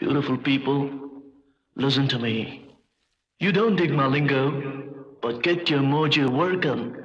Beautiful people, listen to me. You don't dig my lingo, but get your mojo working.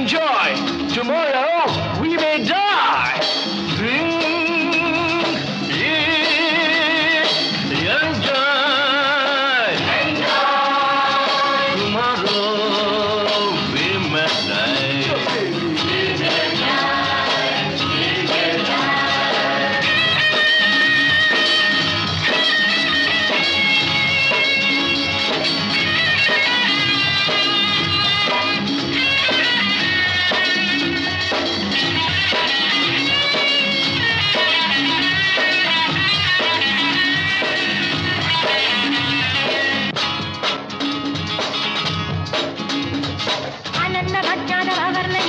enjoy. വർണ്ണ ഭക്ഷണ വർണ്ണ